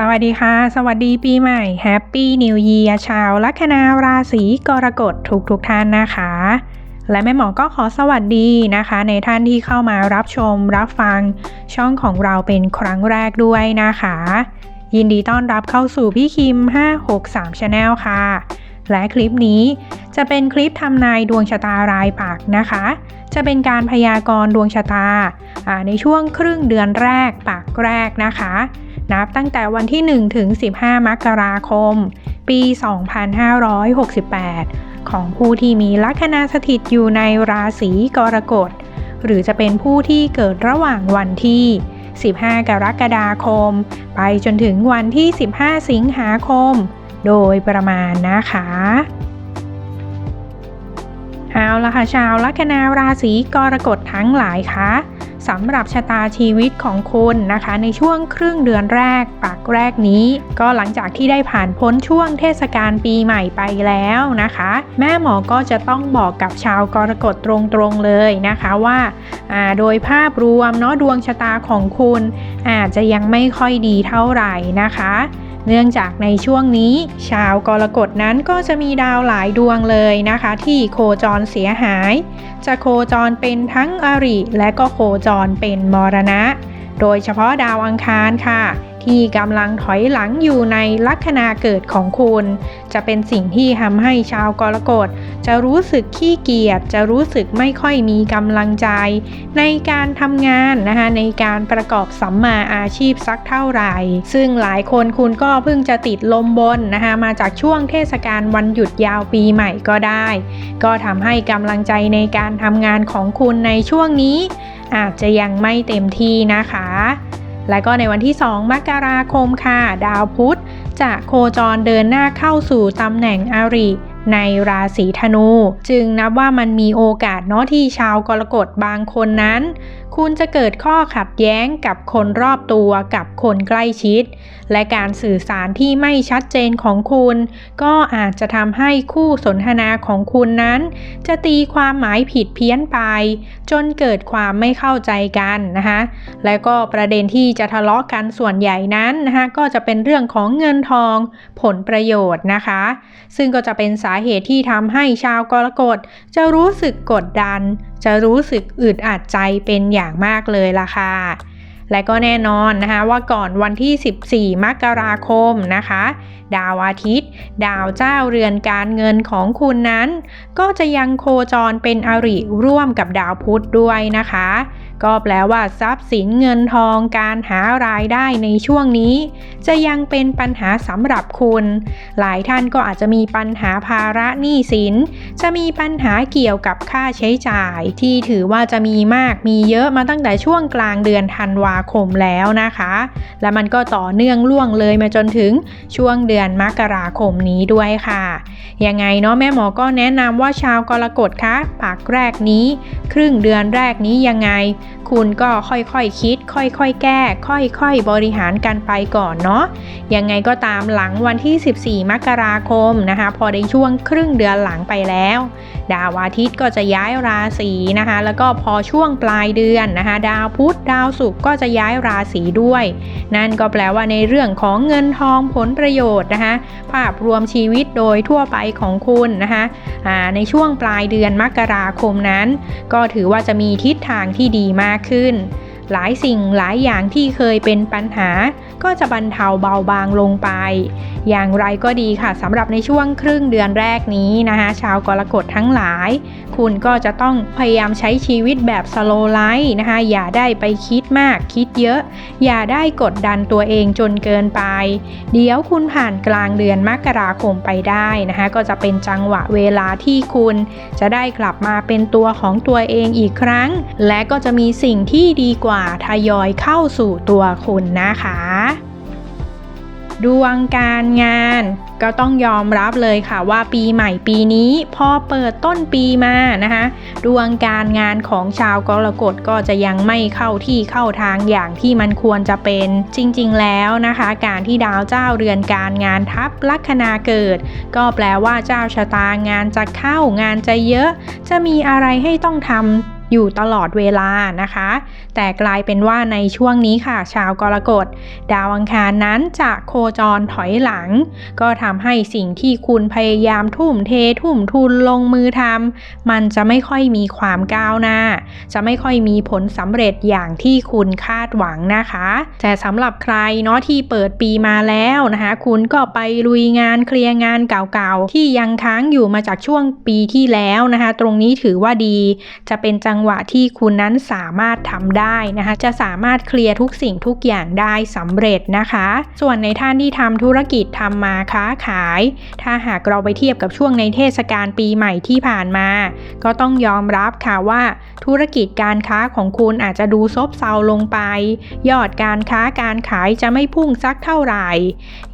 สวัสดีค่ะ สวัสดีปีใหม่แฮปปี้นิว e ี r ชาวลัคนาราศีกรกฎทุกทุกท่านนะคะ และแม่หมอก็ขอสวัสดีนะคะ ในท่านที่เข้ามารับชมรับฟังช่องของเราเป็นครั้งแรกด้วยนะคะ ยินดีต้อนรับเข้าสู่พี่คิม 563 Channel ค่ะ และคลิปนี้จะเป็นคลิปทำนายดวงชะตารายปักนะคะ จะเป็นการพยากรณ์ดวงชะตา ในช่วงครึ่งเดือนแรกปักแรกนะคะ นับตั้งแต่วันที่ 1 ถึง 15 มกราคม ปี 2568 ของผู้ที่มีลัคนาสถิตอยู่ในราศีกรกฎ หรือจะเป็นผู้ที่เกิดระหว่างวันที่ 15 กรกฎาคม ไปจนถึงวันที่ 15 สิงหาคม โดยประมาณนะคะเอาละค่ะชาวลัคนาราศีกรกฎทั้งหลายคะสำหรับชะตาชีวิตของคุณนะคะ ในช่วงครึ่งเดือนแรกปักแรกนี้ ก็หลังจากที่ได้ผ่านพ้นช่วงเทศกาลปีใหม่ไปแล้วนะคะ แม่หมอก็จะต้องบอกกับชาวกรกฎตรงๆเลยนะคะว่าโดยภาพรวมเนาะดวงชะตาของคุณ อาจจะยังไม่ค่อยดีเท่าไหร่นะคะ เนื่องจากในช่วงนี้ ชาวกรกฎนั้นก็จะมีดาวหลายดวงเลยนะคะ ที่โคจรเสียหาย จะโคจรเป็นทั้งอริและก็โคจรเป็นมรณะ โดยเฉพาะดาวอังคารค่ะ ที่กำลังถอยหลังอยู่ในลัคนาเกิดของคุณ จะเป็นสิ่งที่ทำให้ชาวกรกฎจะรู้สึกขี้เกียจจะรู้สึกไม่ค่อยมีกำลังใจ ในการทำงานนะคะในการประกอบสัมมาอาชีพสักเท่าไหร่ ซึ่งหลายคนคุณก็เพิ่งจะติดลมบนนะคะมาจากช่วงเทศกาลวันหยุดยาวปีใหม่ก็ได้ ก็ทำให้กำลังใจในการทำงานของคุณในช่วงนี้ อาจจะยังไม่เต็มที่นะคะและก็ในวันที่ 2 มกราคมค่ะ ดาวพุธ จะโคจรเดินหน้าเข้าสู่ตำแหน่งอาริ ในราศีธนู จึงนับว่ามันมีโอกาสเนาะที่ชาวกรกฎบางคนนั้น คุณจะเกิดข้อขัดแย้งกับคนรอบตัวกับคนใกล้ชิด และการสื่อสารที่ไม่ชัดเจนของคุณ ก็อาจจะทำให้คู่สนทนาของคุณนั้น จะตีความหมายผิดเพี้ยนไป จนเกิดความไม่เข้าใจกันนะคะและก็ประเด็นที่จะทะเลาะกันส่วนใหญ่นั้นนะคะก็จะเป็นเรื่องของเงินทองผลประโยชน์นะคะ ซึ่งก็จะเป็นสาเหตุที่ทำให้ชาวกรกฎจะรู้สึกกดดัน จะรู้สึกอึดอัดใจเป็นอย่างมากเลยล่ะค่ะและก็แน่นอนนะคะว่าก่อนวันที่ 14 มกราคมนะคะ ดาวอาทิตย์ ดาวเจ้าเรือนการเงินของคุณนั้น ก็จะยังโคจรเป็นอริร่วมกับดาวพุธด้วยนะคะ ก็แปลว่าทรัพย์สินเงินทองการหารายได้ในช่วงนี้ จะยังเป็นปัญหาสำหรับคุณ หลายท่านก็อาจจะมีปัญหาภาระหนี้สิน จะมีปัญหาเกี่ยวกับค่าใช้จ่าย ที่ถือว่าจะมีมากมีเยอะมาตั้งแต่ช่วงกลางเดือนธันวาคมแล้วนะคะ และมันก็ต่อเนื่องล่วงเลยมาจนถึงช่วงเดือนมกราคมนี้ด้วยค่ะ ยังไงเนาะแม่หมอก็แนะนำว่าชาวกรกฎคะปากแรกนี้ ครึ่งเดือนแรกนี้ยังไงคุณก็ค่อยๆคคิด ค่อยๆ แก้ ค่อยๆ บริหารกันไปก่อนเนาะ ยังไงก็ตามหลังวันที่ 14 มกราคมนะคะ พอในช่วงครึ่งเดือนหลังไปแล้ว ดาวอาทิตย์ก็จะย้ายราศีนะคะ แล้วก็พอช่วงปลายเดือนนะคะ ดาวพุธดาวศุกร์ก็จะย้ายราศีด้วย นั่นก็แปลว่าในเรื่องของเงินทองผลประโยชน์นะคะ ภาพรวมชีวิตโดยทั่วไปของคุณนะคะในช่วงปลายเดือนมกราคมนั้น ก็ถือว่าจะมีทิศทางที่ดีมากขึ้น หลายสิ่งหลายอย่างที่เคยเป็นปัญหา ก็จะบรรเทาเบาบางลงไป อย่างไรก็ดีค่ะสำหรับในช่วงครึ่งเดือนแรกนี้นะคะชาวกรกฎทั้งหลาย คุณก็จะต้องพยายามใช้ชีวิตแบบสโลไลท์นะคะอย่าได้ไปคิดมากคิดเยอะ อย่าได้กดดันตัวเองจนเกินไป เดี๋ยวคุณผ่านกลางเดือนมกราคมไปได้นะคะก็จะเป็นจังหวะเวลาที่คุณจะได้กลับมาเป็นตัวของตัวเองอีกครั้ง และก็จะมีสิ่งที่ดีกว่าาทยอยเข้าสู่ตัวคุณนะคะ ดวงการงานก็ต้องยอมรับเลยค่ะว่าปีใหม่ปีนี้พอเปิดต้นปีมานะคะ ดวงการงานของชาวกรกฎก็จะยังไม่เข้าที่เข้าทางอย่างที่มันควรจะเป็นจริง ๆ แล้วนะคะ การที่ดาวเจ้าเรือนการงานทับลัคนาเกิด ก็แปลว่าเจ้าชะตางานจะเข้างานจะเยอะ จะมีอะไรให้ต้องทำ อยู่ตลอดเวลานะคะ แต่กลายเป็นว่าในช่วงนี้ค่ะ ชาวกรกฎ ดาวอังคารนั้นจะโคจรถอยหลัง ก็ทำให้สิ่งที่คุณพยายามทุ่มเททุ่มทุนลงมือทำมันจะไม่ค่อยมีความก้าวหน้า จะไม่ค่อยมีผลสำเร็จอย่างที่คุณคาดหวังนะคะ แต่สำหรับใครเนาะที่เปิดปีมาแล้วนะคะ คุณก็ไปลุยงานเคลียร์งานเก่าๆ ที่ยังค้างอยู่มาจากช่วงปีที่แล้วนะคะ ตรงนี้ถือว่าดีจะเป็นจังหวะที่คุณนั้นสามารถทำได้นะคะ จะสามารถเคลียร์ทุกสิ่งทุกอย่างได้สำเร็จนะคะ ส่วนในท่านที่ทำธุรกิจทำมาค้าขาย ถ้าหากเราไปเทียบกับช่วงในเทศกาลปีใหม่ที่ผ่านมา ก็ต้องยอมรับค่ะว่า ธุรกิจการค้าของคุณอาจจะดูซบเซาลงไป ยอดการค้าการขายจะไม่พุ่งสักเท่าไหร่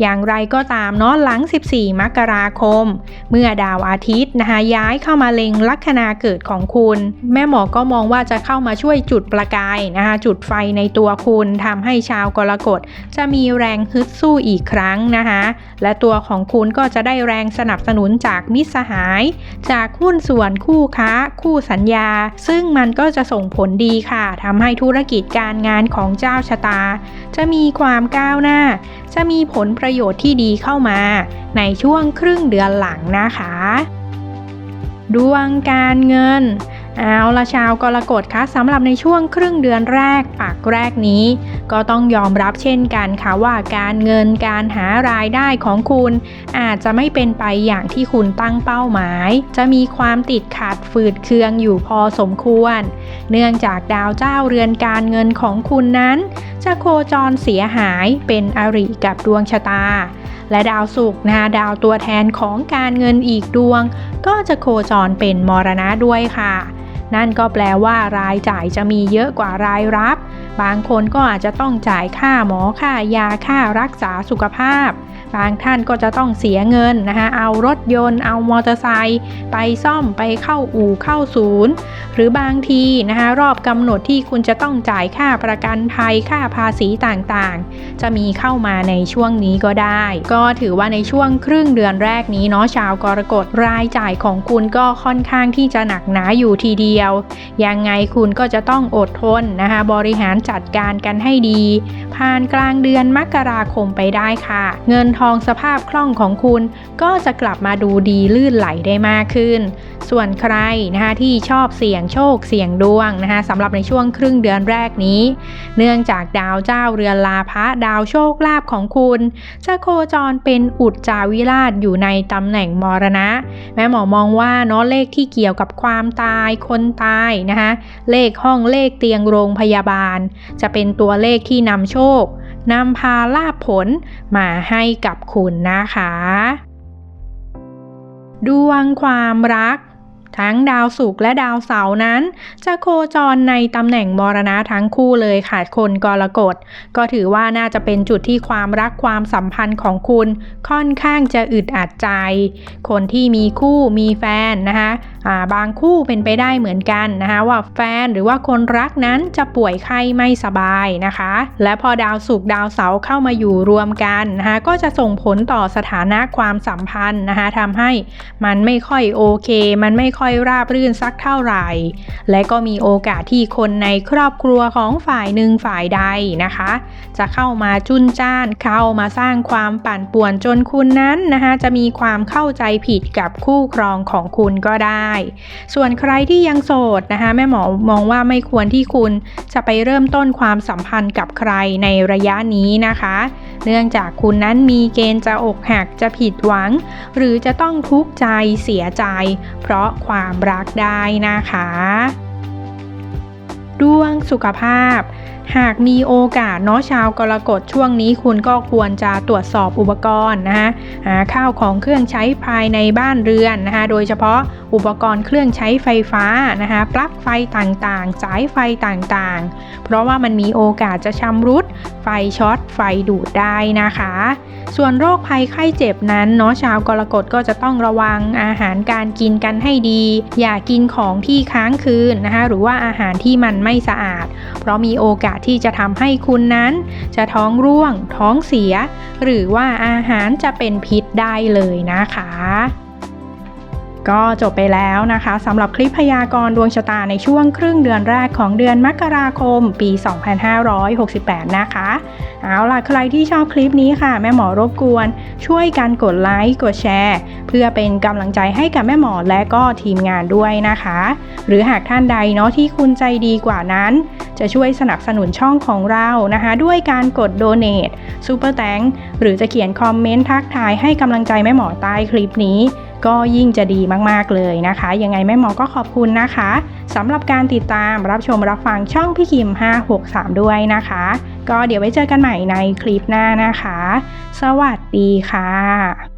อย่างไรก็ตามเนาะหลัง 14 มกราคม เมื่อดาวอาทิตย์นะคะย้ายเข้ามาเล็งลัคนาเกิดของคุณ แม่หมอก็มองว่าจะเข้ามาช่วยจุดประกายนะคะจุดไฟในตัวคุณทำให้ชาวกรกฎจะมีแรงฮึดสู้อีกครั้งนะคะและตัวของคุณก็จะได้แรงสนับสนุนจากมิตรสหาย จากหุ้นส่วนคู่ค้า คู่สัญญา ซึ่งมันก็จะส่งผลดีค่ะทำให้ธุรกิจการงานของเจ้าชะตา จะมีความก้าวหน้า จะมีผลประโยชน์ที่ดีเข้ามา ในช่วงครึ่งเดือนหลังนะคะ ดวงการเงิน เอาละชาวกรกฎคะสำหรับในช่วงครึ่งเดือนแรกปากแรกนี้ ก็ต้องยอมรับเช่นกันค่ะว่าการเงินการหารายได้ของคุณ อาจจะไม่เป็นไปอย่างที่คุณตั้งเป้าหมาย จะมีความติดขัดฝืดเคืองอยู่พอสมควร เนื่องจากดาวเจ้าเรือนการเงินของคุณนั้น จะโคจรเสียหายเป็นอริกับดวงชะตาและดาวศุกร์นะคะดาวตัวแทนของการเงินอีกดวง ก็จะโคจรเป็นมรณะด้วยค่ะ นั่นก็แปลว่ารายจ่ายจะมีเยอะกว่ารายรับ บางคนก็อาจจะต้องจ่ายค่าหมอค่ายาค่ารักษาสุขภาพ บางท่านก็จะต้องเสียเงินนะคะเอารถยนต์ เอามอเตอร์ไซค์ไปซ่อมไปเข้าอู่เข้าศูนย์ หรือบางทีนะคะรอบกำหนดที่คุณจะต้องจ่ายค่าประกันภัยค่าภาษีต่างๆ จะมีเข้ามาในช่วงนี้ก็ได้ ก็ถือว่าในช่วงครึ่งเดือนแรกนี้เนาะชาวกรกฎรายจ่ายของคุณก็ค่อนข้างที่จะหนักหนาอยู่ทีเดียว ยังไงคุณก็จะต้องอดทนนะคะบริหารจัดการกันให้ดี ผ่านกลางเดือนมกราคมไปได้ค่ะ เงินทองสภาพคล่องของคุณ ก็จะกลับมาดูดีลื่นไหลได้มากขึ้น ส่วนใครนะคะที่ชอบเสี่ยงโชคเสี่ยงดวงนะคะสำหรับในช่วงครึ่งเดือนแรกนี้ เนื่องจากดาวเจ้าเรือนลาภะดาวโชคลาภของคุณจะโคจรเป็นอุจจาวิราชอยู่ในตำแหน่งมรณะ แม่หมอมองว่าเนาะเลขที่เกี่ยวกับความตายคนตายนะคะเลขห้องเลขเตียงโรงพยาบาล จะเป็นตัวเลขที่นำโชค นำพาลาภผลมาให้กับคุณนะคะ ดวงความรักทั้งดาวศุกร์และดาวเสาร์นั้น จะโคจรในตำแหน่งมรณะทั้งคู่เลยค่ะคนกรกฎก็ถือว่าน่าจะเป็นจุดที่ความรักความสัมพันธ์ของคุณค่อนข้างจะอึดอัดใจ คนที่มีคู่มีแฟนนะคะ บางคู่เป็นไปได้เหมือนกันนะคะว่าแฟนหรือว่าคนรักนั้นจะป่วยไข้ไม่สบายนะคะ และพอดาวศุกร์ดาวเสาร์เข้ามาอยู่รวมกันนะคะก็จะส่งผลต่อสถานะความสัมพันธ์นะคะทำให้มันไม่ค่อยโอเค มันไม่ค่อยราบรื่นสักเท่าไหร่ และก็มีโอกาสที่คนในครอบครัวของฝ่ายหนึ่งฝ่ายใดนะคะ จะเข้ามาจุนจ้านเข้ามาสร้างความปั่นป่วนจนคุณนั้นนะคะจะมีความเข้าใจผิดกับคู่ครองของคุณก็ได้ส่วนใครที่ยังโสดนะคะแม่หมอมองว่าไม่ควรที่คุณจะไปเริ่มต้นความสัมพันธ์กับใครในระยะนี้นะคะ เนื่องจากคุณนั้นมีเกณฑ์จะอกหักจะผิดหวัง หรือจะต้องทุกข์ใจเสียใจ เพราะความรักได้นะคะ ดวงสุขภาพ หากมีโอกาสเนาะชาวกรกฎช่วงนี้คุณก็ควรจะตรวจสอบอุปกรณ์นะคะหาข้าวของเครื่องใช้ภายในบ้านเรือนนะคะโดยเฉพาะอุปกรณ์เครื่องใช้ไฟฟ้านะคะปลั๊กไฟต่างๆ สายไฟต่างๆ เพราะว่ามันมีโอกาสจะชำรุด ไฟช็อตไฟดูดได้นะคะ ส่วนโรคภัยไข้เจ็บนั้นเนาะชาวกรกฎก็จะต้องระวังอาหารการกินกันให้ดี อย่ากินของที่ค้างคืนนะคะหรือว่าอาหารที่มันไม่สะอาด เพราะมีโอกาสที่จะทำให้คุณนั้น จะท้องร่วง ท้องเสีย หรือว่าอาหารจะเป็นพิษได้เลยนะคะ ก็จบไปแล้วนะคะสำหรับคลิปพยากรณ์ดวงชะตาในช่วงครึ่งเดือนแรกของเดือนมกราคม ปี 2568 นะคะ เอาล่ะใครที่ชอบคลิปนี้ค่ะ แม่หมอรบกวน ช่วยกันกดไลค์กดแชร์ เพื่อเป็นกำลังใจให้กับแม่หมอและก็ทีมงานด้วยนะคะ หรือหากท่านใดเนาะที่คุณใจดีกว่านั้น จะช่วยสนับสนุนช่องของเรานะคะ ด้วยการกดโดเน a t ซูเปอร์แตงหรือจะเขียนคอมเมนต์ทักทายให้กำลังใจแม่หมอใต้คลิปนี้ ก็ยิ่งจะดีมากๆเลยนะคะ ยังไงแม่หมอก็ขอบคุณนะคะสำหรับการติดตามรับชมรับฟังช่องพี่คิม 563 ด้วยนะคะ ก็เดี๋ยวไว้เจอกันใหม่ในคลิปหน้านะคะ สวัสดีค่ะ